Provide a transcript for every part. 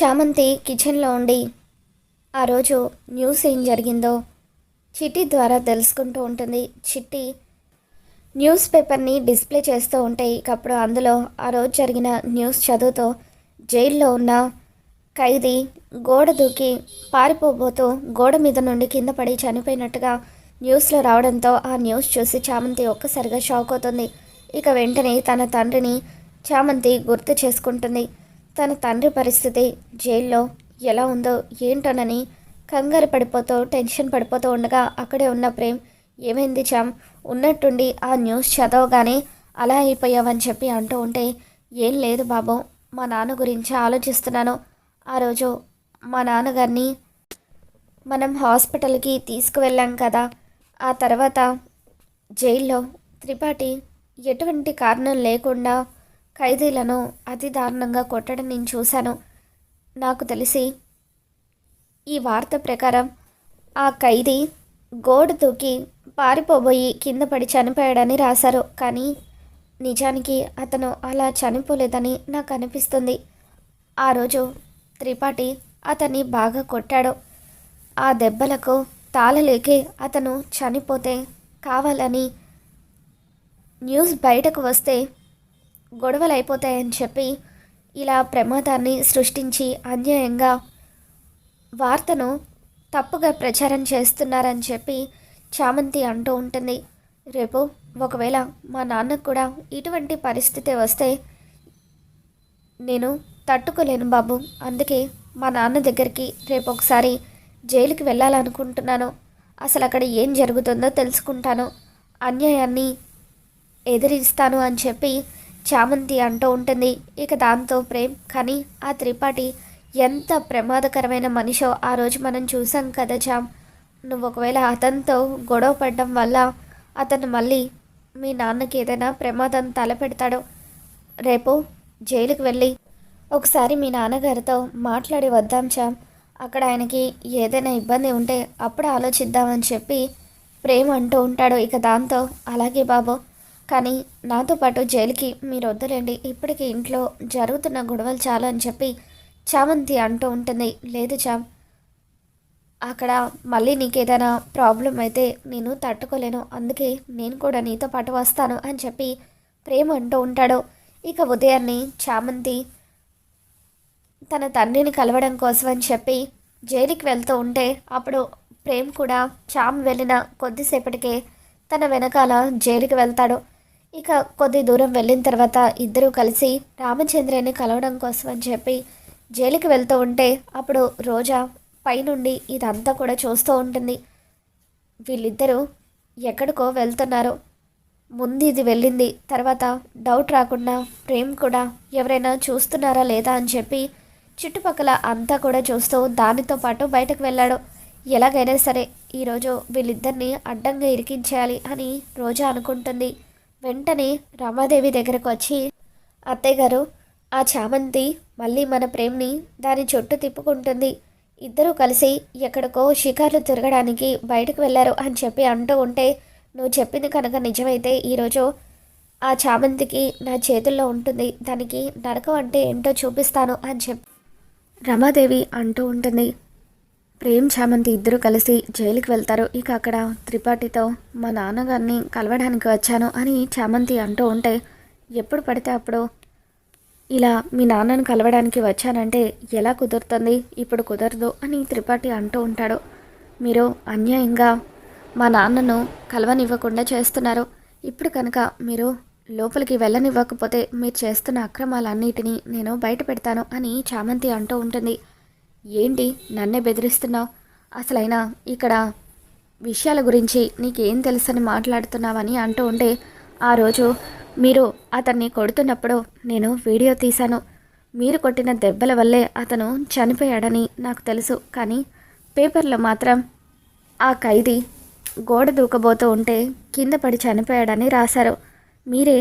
చామంతి కిచెన్లో ఉండి ఆ రోజు న్యూస్ ఏం జరిగిందో చిట్టి ద్వారా తెలుసుకుంటూ ఉంటుంది. చిట్టి న్యూస్ పేపర్ని డిస్ప్లే చేస్తూ ఉంటే ఇకప్పుడు అందులో ఆ రోజు జరిగిన న్యూస్ చదువుతూ జైల్లో ఉన్న ఖైదీ గోడ దూకి పారిపోబోతూ గోడ మీద నుండి కింద పడి చనిపోయినట్టుగా న్యూస్లో రావడంతో ఆ న్యూస్ చూసి చామంతి ఒక్కసారిగా షాక్ అవుతుంది. ఇక వెంటనే తన తండ్రిని చామంతి గుర్తు చేసుకుంటుంది. తన తండ్రి పరిస్థితి జైల్లో ఎలా ఉందో ఏంటోనని కంగారు పడిపోతూ టెన్షన్ పడిపోతూ ఉండగా అక్కడే ఉన్న ప్రేమ్ ఏమైంది చామ్ ఉన్నట్టుండి ఆ న్యూస్ చదవగానే అలా అయిపోయావని చెప్పి అంటూ ఉంటే ఏం లేదు బాబు మా నాన్న గురించి ఆలోచిస్తున్నాను. ఆ రోజు మా నాన్నగారిని మనం హాస్పిటల్కి తీసుకువెళ్ళాం కదా. ఆ తర్వాత జైల్లో త్రిపాఠి ఎటువంటి కారణం లేకుండా ఖైదీలను అతి దారుణంగా కొట్టడం నేను చూశాను. నాకు తెలిసి ఈ వార్త ప్రకారం ఆ ఖైదీ గోడ దూకి పారిపోబోయి కింద పడి చనిపోయాడని రాశారు. కానీ నిజానికి అతను అలా చనిపోలేదని నాకు అనిపిస్తుంది. ఆ రోజు త్రిపాఠి అతన్ని బాగా కొట్టాడు. ఆ దెబ్బలకు తాళలేకే అతను చనిపోతే కావాలని న్యూస్ బయటకు వస్తే గొడవలు అయిపోతాయని చెప్పి ఇలా ప్రమాదాన్ని సృష్టించి అన్యాయంగా వార్తను తప్పుగా ప్రచారం చేస్తున్నారని చెప్పి చామంతి అంటూ ఉంటుంది. రేపు ఒకవేళ మా నాన్నకు కూడా ఇటువంటి పరిస్థితి వస్తే నేను తట్టుకోలేను బాబు. అందుకే మా నాన్న దగ్గరికి రేపు ఒకసారి జైలుకి వెళ్ళాలనుకుంటున్నాను. అసలు అక్కడ ఏం జరుగుతుందో తెలుసుకుంటాను. అన్యాయాన్ని ఎదిరిస్తాను అని చెప్పి చామంతి అంటూ ఉంటుంది. ఇక దాంతో ప్రేమ్ కానీ ఆ త్రిపాఠి ఎంత ప్రమాదకరమైన మనిషో ఆ రోజు మనం చూసాం కదా చామ్ నువ్వు ఒకవేళ అతనితో గొడవ పడడం వల్ల అతను మళ్ళీ మీ నాన్నకి ఏదైనా ప్రమాదం తలపెడతాడో రేపు జైలుకి వెళ్ళి ఒకసారి మీ నాన్నగారితో మాట్లాడి వద్దాం చామ్ అక్కడ ఆయనకి ఏదైనా ఇబ్బంది ఉంటే అప్పుడు ఆలోచిద్దామని చెప్పి ప్రేమ అంటూ ఉంటాడు. ఇక దాంతో అలాగే బాబు కానీ నాతో పాటు జైలుకి మీరు వద్దులేండి. ఇప్పటికీ ఇంట్లో జరుగుతున్న గొడవలు చాలా అని చెప్పి చామంతి అంటూ ఉంటుంది. లేదు చామ్ అక్కడ మళ్ళీ నీకు ఏదైనా ప్రాబ్లం అయితే నేను తట్టుకోలేను. అందుకే నేను కూడా నీతో పాటు వస్తాను అని చెప్పి ప్రేమ అంటూ ఉంటాడు. ఇక ఉదయాన్నే చామంతి తన తండ్రిని కలవడం కోసం అని చెప్పి జైలుకి వెళ్తూ ఉంటే అప్పుడు ప్రేమ్ కూడా చామ్ వెళ్ళిన కొద్దిసేపటికే తన వెనకాల జైలుకి వెళ్తాడు. ఇక కొద్ది దూరం వెళ్ళిన తర్వాత ఇద్దరూ కలిసి రామచంద్రని కలవడం కోసం అని చెప్పి జైలుకి వెళ్తూ ఉంటే అప్పుడు రోజా పైనుండి ఇదంతా కూడా చూస్తూ ఉంటుంది. వీళ్ళిద్దరూ ఎక్కడికో వెళ్తున్నారు. ముందు ఇది వెళ్ళింది. తర్వాత డౌట్ రాకుండా ప్రేమ్ కూడా ఎవరైనా చూస్తున్నారా లేదా అని చెప్పి చుట్టుపక్కల అంతా కూడా చూస్తూ దానితో పాటు బయటకు వెళ్ళాడు. ఎలాగైనా సరే ఈరోజు వీళ్ళిద్దరిని అడ్డంగా ఇరికించేయాలి అని రోజా అనుకుంటుంది. వెంటనే రమాదేవి దగ్గరకు వచ్చి అత్తయ్యగారు ఆ చామంతి మళ్ళీ మన ప్రేమ్ని దాని చుట్టూ తిప్పుకుంటుంది. ఇద్దరూ కలిసి ఎక్కడికో షికార్లు తిరగడానికి బయటకు వెళ్ళారు అని చెప్పి అంటూ ఉంటే నువ్వు చెప్పింది కనుక నిజమైతే ఈరోజు ఆ చామంతికి నా చేతుల్లో ఉంటుంది. దానికి నరకం అంటే ఏంటో చూపిస్తాను అని చెప్పి రమాదేవి అంటూ ఉంటుంది. ప్రేమ్ చామంతి ఇద్దరు కలిసి జైలుకి వెళ్తారు. ఇక అక్కడ త్రిపాఠితో మా నాన్నగారిని కలవడానికి వచ్చాను అని చామంతి అంటూ ఉంటే ఎప్పుడు పడితే అప్పుడు ఇలా మీ నాన్నను కలవడానికి వచ్చానంటే ఎలా కుదురుతుంది? ఇప్పుడు కుదరదు అని త్రిపాఠి అంటూ ఉంటాడు. మీరు అన్యాయంగా మా నాన్నను కలవనివ్వకుండా చేస్తున్నారు. ఇప్పుడు కనుక మీరు లోపలికి వెళ్ళనివ్వకపోతే మీరు చేస్తున్న అక్రమాలన్నిటినీ నేను బయట పెడతాను అని చామంతి అంటూ ఉంటుంది. ఏంటి నన్నే బెదిరిస్తున్నావు? అసలైనా ఇక్కడ విషయాల గురించి నీకేం తెలుసని మాట్లాడుతున్నావని అంటూ ఉంటే ఆ రోజు మీరు అతన్ని కొడుతున్నప్పుడు నేను వీడియో తీశాను. మీరు కొట్టిన దెబ్బల వల్లే అతను చనిపోయాడని నాకు తెలుసు కానీ పేపర్లో మాత్రం ఆ ఖైదీ గోడ దూకబోతూ ఉంటే కింద పడి చనిపోయాడని రాశారు. మీరే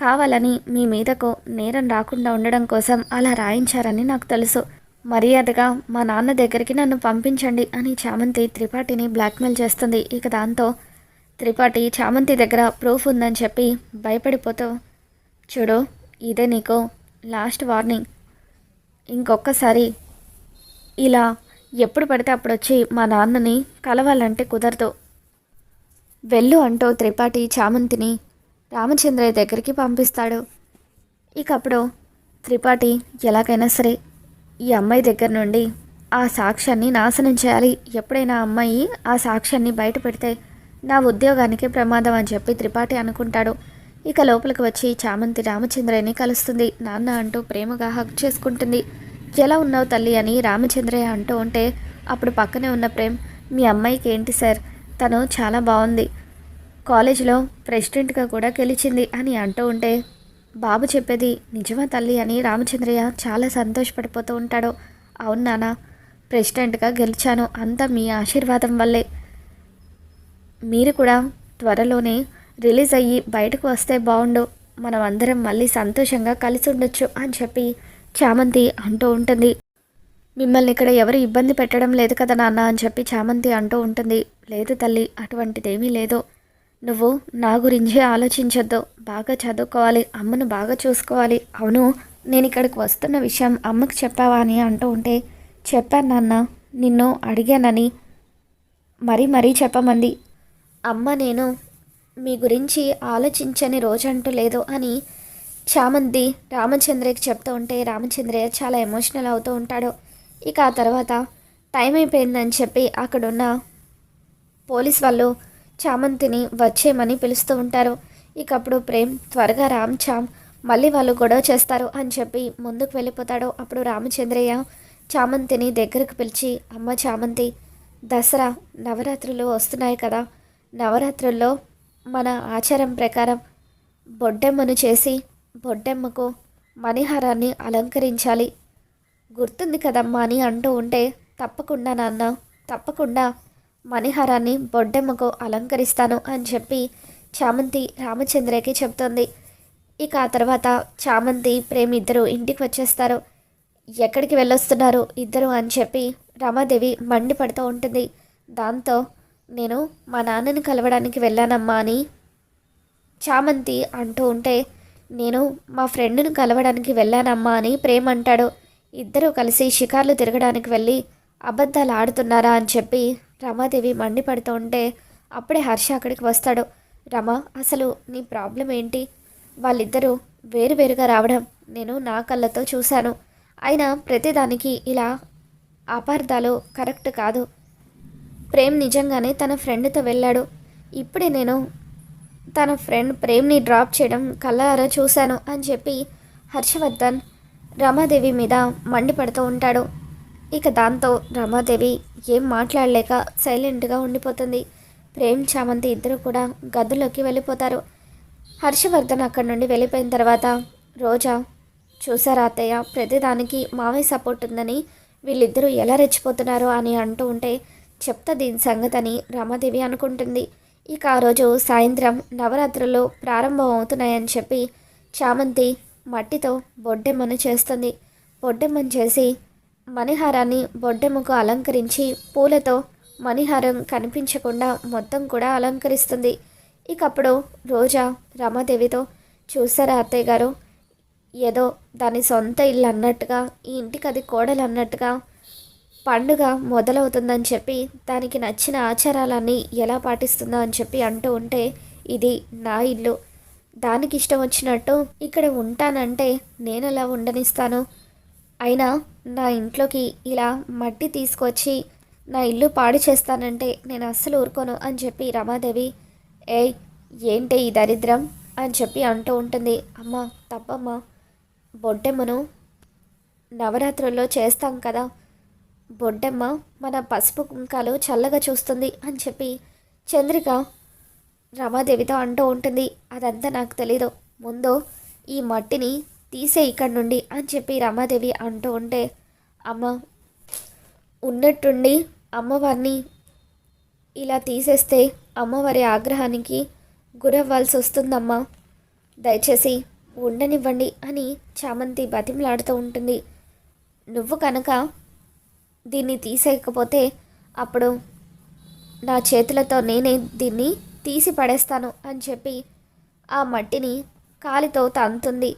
కావాలని మీ మీదకు నేరం రాకుండా ఉండడం కోసం అలా రాయించారని నాకు తెలుసు. మర్యాదగా మా నాన్న దగ్గరికి నన్ను పంపించండి అని చామంతి త్రిపాఠిని బ్లాక్మెయిల్ చేస్తుంది. ఇక దాంతో త్రిపాఠి చామంతి దగ్గర ప్రూఫ్ ఉందని చెప్పి భయపడిపోతూ చూడు ఇదే నీకు లాస్ట్ వార్నింగ్. ఇంకొకసారి ఇలా ఎప్పుడు పడితే అప్పుడు వచ్చి మా నాన్నని కలవాలంటే కుదరదు. వెళ్ళు అంటూ త్రిపాఠి చామంతిని రామచంద్రయ్య దగ్గరికి పంపిస్తాడు. ఇక అప్పుడు త్రిపాఠి ఎలాగైనా సరే ఈ అమ్మాయి దగ్గర నుండి ఆ సాక్ష్యాన్ని నాశనం చేయాలి. ఎప్పుడైనా అమ్మాయి ఆ సాక్ష్యాన్ని బయట పెడితే నా ఉద్యోగానికి ప్రమాదం అని చెప్పి త్రిపాఠి అనుకుంటాడు. ఇక లోపలికి వచ్చి చామంతి రామచంద్రయ్యని కలుస్తుంది. నాన్న అంటూ ప్రేమగా హక్ చేసుకుంటుంది. ఎలా ఉన్నావు తల్లి అని రామచంద్రయ్య అంటూ ఉంటే అప్పుడు పక్కనే ఉన్న ప్రేమ్ మీ అమ్మాయికి ఏంటి సార్? తను చాలా బాగుంది. కాలేజీలో ప్రెసిడెంట్గా కూడా గెలిచింది అని అంటూ ఉంటే బాబు చెప్పేది నిజమా తల్లి అని రామచంద్రయ్య చాలా సంతోషపడిపోతూ ఉంటాడు. అవును నాన్న ప్రెసిడెంట్గా గెలిచాను. అంతా మీ ఆశీర్వాదం వల్లే. మీరు కూడా త్వరలోనే రిలీజ్ అయ్యి బయటకు వస్తే బాగుండు మనం అందరం మళ్ళీ సంతోషంగా కలిసి ఉండొచ్చు అని చెప్పి చామంతి అంటూ ఉంటుంది. మిమ్మల్ని ఇక్కడ ఎవరు ఇబ్బంది పెట్టడం లేదు కదా నాన్న అని చెప్పి చామంతి అంటూ ఉంటుంది. లేదు తల్లి అటువంటిదేమీ లేదు. నువ్వు నా గురించే ఆలోచించొద్దు. బాగా చదువుకోవాలి. అమ్మను బాగా చూసుకోవాలి. అవును నేను ఇక్కడికి వస్తున్న విషయం అమ్మకు చెప్పావా అని అంటూ ఉంటే చెప్పాను నాన్న. నిన్ను అడిగానని మరీ మరీ చెప్పమంది. అమ్మ నేను మీ గురించి ఆలోచించని రోజంటూ లేదు అని చామంతి రామచంద్రకి చెప్తూ ఉంటే రామచంద్రయ్య చాలా ఎమోషనల్ అవుతూ ఉంటాడు. ఇక ఆ తర్వాత టైం అయిపోయిందని చెప్పి అక్కడున్న పోలీస్ వాళ్ళు చామంతిని వచ్చేయమని పిలుస్తూ ఉంటారు. ఇక అప్పుడు ప్రేమ్ త్వరగా రామ్ చామ్ మళ్ళీ వాళ్ళు గొడవ చేస్తారు అని చెప్పి ముందుకు వెళ్ళిపోతాడు. అప్పుడు రామచంద్రయ్య చామంతిని దగ్గరకు పిలిచి అమ్మ చామంతి దసరా నవరాత్రులు వస్తున్నాయి కదా. నవరాత్రుల్లో మన ఆచారం ప్రకారం బొడ్డెమ్మను చేసి బొడ్డెమ్మకు మణిహారాన్ని అలంకరించాలి. గుర్తుంది కదమ్మా అని అంటూ ఉంటే తప్పకుండా నాన్న తప్పకుండా మణిహారాన్ని బొడ్డెమ్మకు అలంకరిస్తాను అని చెప్పి చామంతి రామచంద్రకి చెప్తోంది. ఇక ఆ తర్వాత చామంతి ప్రేమ్ ఇద్దరు ఇంటికి వచ్చేస్తారు. ఎక్కడికి వెళ్ళొస్తున్నారు ఇద్దరు అని చెప్పి రమాదేవి మండిపడుతూ ఉంటుంది. దాంతో నేను మా నాన్నని కలవడానికి వెళ్ళానమ్మా అని చామంతి అంటూ ఉంటే నేను మా ఫ్రెండ్ను కలవడానికి వెళ్ళానమ్మా అని ప్రేమ్ అంటాడు. ఇద్దరూ కలిసి షికార్లు తిరగడానికి వెళ్ళి అబద్ధాలు ఆడుతున్నారా అని చెప్పి రమాదేవి మండిపడుతూ ఉంటే అప్పుడే హర్ష అక్కడికి వస్తాడు. రమ అసలు నీ ప్రాబ్లం ఏంటి? వాళ్ళిద్దరూ వేరువేరుగా రావడం నేను నా కళ్ళతో చూశాను. అయినా ప్రతిదానికి ఇలా అపార్థాలు కరెక్ట్ కాదు. ప్రేమ్ నిజంగానే తన ఫ్రెండ్తో వెళ్ళాడు. ఇప్పుడే నేను తన ఫ్రెండ్ ప్రేమ్ని డ్రాప్ చేయడం కళ్ళారా చూశాను అని చెప్పి హర్షవర్ధన్ రమాదేవి మీద మండిపడుతూ ఉంటాడు. ఇక దాంతో రమాదేవి ఏం మాట్లాడలేక సైలెంట్గా ఉండిపోతుంది. ప్రేమ్ చామంతి ఇద్దరు కూడా గదిలోకి వెళ్ళిపోతారు. హర్షవర్ధన్ అక్కడి నుండి వెళ్ళిపోయిన తర్వాత రోజా చూసారా అత్తయ్య ప్రతిదానికి మావయ్య సపోర్ట్ ఉందని వీళ్ళిద్దరూ ఎలా రెచ్చిపోతున్నారో? అని అంటూ ఉంటే చెప్తా దీని సంగతని రమాదేవి అనుకుంటుంది. ఇక ఆ రోజు సాయంత్రం నవరాత్రులు ప్రారంభం అవుతున్నాయని చెప్పి చామంతి మట్టితో బొడ్డెమ్మను చేస్తుంది. బొడ్డెమ్మను చేసి మణిహారాన్ని బొడ్డెముకు అలంకరించి పూలతో మణిహారం కనిపించకుండా మొత్తం కూడా అలంకరిస్తుంది. ఇక అప్పుడు రోజా రమాదేవితో చూసారా అత్తయ్య గారు? ఏదో దాని సొంత ఇల్లు అన్నట్టుగా ఈ ఇంటికి అది కోడలు అన్నట్టుగా పండుగ మొదలవుతుందని చెప్పి దానికి నచ్చిన ఆచారాలన్నీ ఎలా పాటిస్తుందో అని చెప్పి అంటూ ఉంటే ఇది నా ఇల్లు. దానికి ఇష్టం వచ్చినట్టు ఇక్కడ ఉంటానంటే నేను ఎలా ఉండనిస్తాను? అయినా నా ఇంట్లోకి ఇలా మట్టి తీసుకొచ్చి నా ఇల్లు పాడు చేస్తానంటే నేను అస్సలు ఊరుకోను అని చెప్పి రమాదేవి ఏయ్ ఏంటి ఈ దరిద్రం? అని చెప్పి అంటూ ఉంటుంది. అమ్మ తప్పమ్మ బొడ్డెమ్మను నవరాత్రుల్లో చేస్తాం కదా బొడ్డెమ్మ మన పసుపు కుంకాలు చల్లగా చూస్తుంది అని చెప్పి చంద్రిక రమాదేవితో అంటూ ఉంటుంది. అదంతా నాకు తెలీదు. ముందు ఈ మట్టిని తీసే ఇక్కడి నుండి అని చెప్పి రమాదేవి అంటూ ఉంటే అమ్మ ఉన్నట్టుండి అమ్మవారిని ఇలా తీసేస్తే అమ్మవారి ఆగ్రహానికి గురవ్వాల్సి వస్తుందమ్మా. దయచేసి ఉండనివ్వండి అని చామంతి బతిమలాడుతూ ఉంటుంది. నువ్వు కనుక దీన్ని తీసేయకపోతే అప్పుడు నా చేతులతో నేనే దీన్ని తీసి పడేస్తాను అని చెప్పి ఆ మట్టిని కాలితో తంతుంది.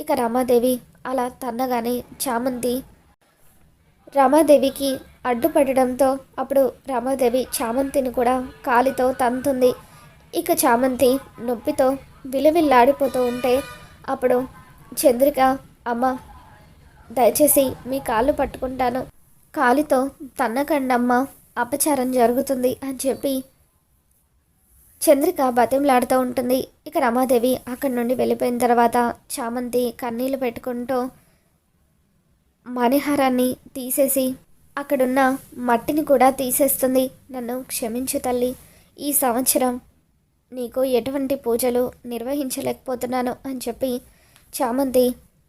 ఇక రమాదేవి అలా తన్నగానే చామంతి రమాదేవికి అడ్డుపడడంతో అప్పుడు రమాదేవి చామంతిని కూడా కాలితో తంతుంది. ఇక చామంతి నొప్పితో విలువిల్లాడిపోతూ ఉంటే అప్పుడు చంద్రిక అమ్మ దయచేసి మీ కాళ్ళు పట్టుకుంటాను. కాలితో తన్నకండమ్మ అపచారం జరుగుతుంది అని చెప్పి చంద్రిక బతిమలాడుతూ ఉంటుంది. ఇక రమాదేవి అక్కడి నుండి వెళ్ళిపోయిన తర్వాత చామంతి కన్నీళ్ళు పెట్టుకుంటూ మణిహారాన్ని తీసేసి అక్కడున్న మట్టిని కూడా తీసేస్తుంది. నన్ను క్షమించు తల్లి. ఈ సంవత్సరం నీకు ఎటువంటి పూజలు నిర్వహించలేకపోతున్నాను అని చెప్పి చామంతి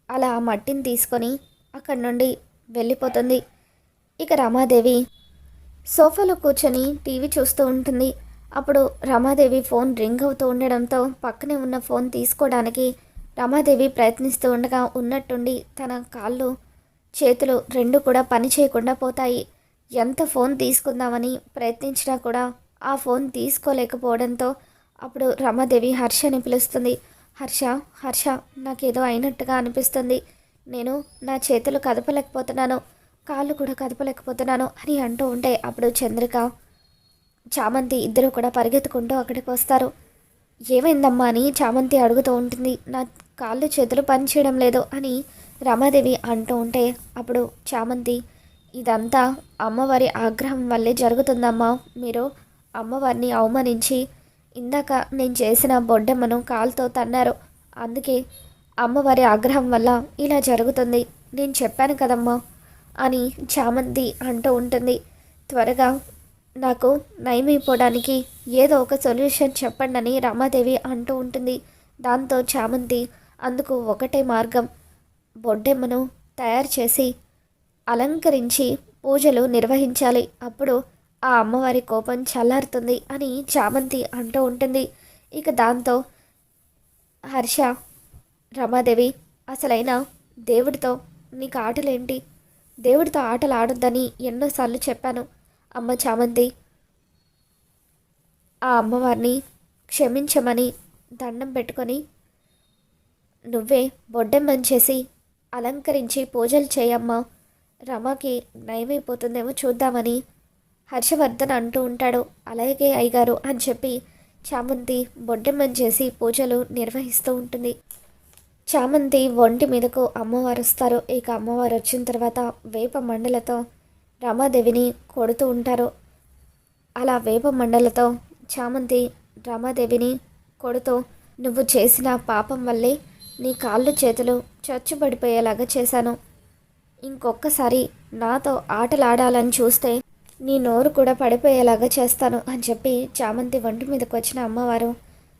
అలా ఆ మట్టిని తీసుకొని అక్కడి నుండి వెళ్ళిపోతుంది. ఇక రమాదేవి సోఫాలో కూర్చొని టీవీ చూస్తూ ఉంటుంది. అప్పుడు రమాదేవి ఫోన్ రింగ్ అవుతూ ఉండడంతో పక్కనే ఉన్న ఫోన్ తీసుకోవడానికి రమాదేవి ప్రయత్నిస్తూ ఉండగా ఉన్నట్టుండి తన కాళ్ళు చేతులు రెండు కూడా పని చేయకుండా పోతాయి. ఎంత ఫోన్ తీసుకుందామని ప్రయత్నించినా కూడా ఆ ఫోన్ తీసుకోలేకపోవడంతో అప్పుడు రమాదేవి హర్షని పిలుస్తుంది. హర్ష హర్ష నాకేదో అయినట్టుగా అనిపిస్తుంది. నేను నా చేతులు కదపలేకపోతున్నాను కాళ్ళు కూడా కదపలేకపోతున్నాను అని అంటూ ఉంటే అప్పుడు చంద్రిక చామంతి ఇద్దరు కూడా పరిగెత్తుకుంటూ అక్కడికి వస్తారు. ఏమైందమ్మా అని చామంతి అడుగుతూ ఉంటుంది. నా కాళ్ళు చేతులు పనిచేయడం లేదు అని రమాదేవి అంటూ ఉంటే అప్పుడు చామంతి ఇదంతా అమ్మవారి ఆగ్రహం వల్లే జరుగుతుందమ్మా. మీరు అమ్మవారిని అవమానించి ఇందాక నేను చేసిన బొడ్డమ్మను కాలుతో తన్నారు. అందుకే అమ్మవారి ఆగ్రహం వల్ల ఇలా జరుగుతుంది. నేను చెప్పాను కదమ్మా అని చామంతి అంటూ ఉంటుంది. త్వరగా నాకు నయమైపోవడానికి ఏదో ఒక సొల్యూషన్ చెప్పండి అని రమాదేవి అంటూ ఉంటుంది. దాంతో చామంతి అందుకు ఒకటే మార్గం. బొడ్డెమ్మను తయారు చేసి అలంకరించి పూజలు నిర్వహించాలి. అప్పుడు ఆ అమ్మవారి కోపం చల్లారుతుంది అని చామంతి అంటూ ఉంటుంది. ఇక దాంతో హర్ష రమాదేవి అసలైన దేవుడితో నీకు ఆటలేంటి? దేవుడితో ఆటలు ఆడొద్దని ఎన్నోసార్లు చెప్పాను. అమ్మ చామంతి. ఆ అమ్మవారిని క్షమించమని దండం పెట్టుకొని నువ్వే బొడ్డెమ్మని చేసి అలంకరించి పూజలు చేయమ్మా. రమకి నయమైపోతుందేమో చూద్దామని హర్షవర్ధన్ అంటూ ఉంటాడు. అలాగే అయ్యగారు అని చెప్పి చామంతి బొడ్డెమ్మని చేసి పూజలు నిర్వహిస్తూ ఉంటుంది. చామంతి ఒంటి మీదకు అమ్మవారు వస్తారు. ఇక అమ్మవారు వచ్చిన తర్వాత వేప మండలతో రమాదేవిని కొడుతూ ఉంటారు. అలా వేప మండలతో చామంతి రమాదేవిని కొడుతూ నువ్వు చేసిన పాపం వల్లే నీ కాళ్ళు చేతులు చచ్చుబడిపోయేలాగా చేశాను. ఇంకొక్కసారి నాతో ఆటలాడాలని చూస్తే నీ నోరు కూడా పడిపోయేలాగా చేస్తాను అని చెప్పి చామంతి వంటి మీదకి వచ్చిన అమ్మవారు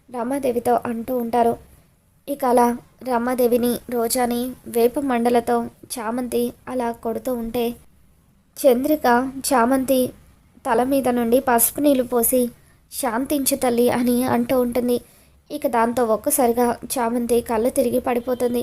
రమాదేవితో అంటూ ఉంటారు. ఇక అలా రమాదేవిని రోజాని వేప మండలతో చామంతి అలా కొడుతూ ఉంటే చంద్రిక చామంతి తల మీద నుండి పసుపు నీళ్ళు పోసి శాంతించు తల్లి అని అంటూ ఉంటుంది. ఇక దాంతో ఒక్కసారిగా చామంతి కళ్ళు తిరిగి పడిపోతుంది.